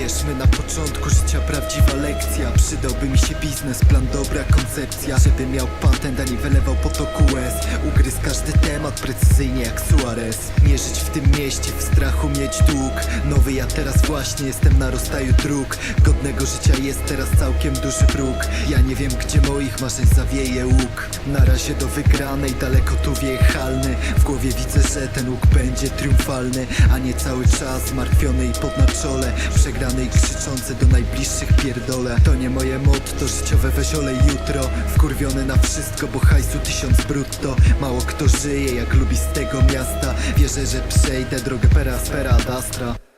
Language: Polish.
Wierzmy na początku życia prawdziwa lekcja. Przydałby mi się biznes, plan, dobra koncepcja. Żeby miał patent, a nie wylewał potoku łez Ugryz precyzyjnie jak Suarez. Nie żyć w tym mieście, w strachu mieć dług. Nowy ja teraz właśnie jestem na rozstaju dróg. Godnego życia jest teraz całkiem duży próg Ja nie wiem gdzie moich marzeń zawieje łuk. Na razie do wygranej, daleko tu wjechalny. W głowie widzę, że ten łuk będzie triumfalny. A nie cały czas zmartwiony i pod na czole Przegrany i krzyczący do najbliższych pierdole. To nie moje motto, życiowe weziole jutro. Wkurwiony na wszystko, bo hajsu tysiąc brutto. Mało kto żyje jak lubi z tego miasta. Wierzę, że przejdę drogę pera spera ad astra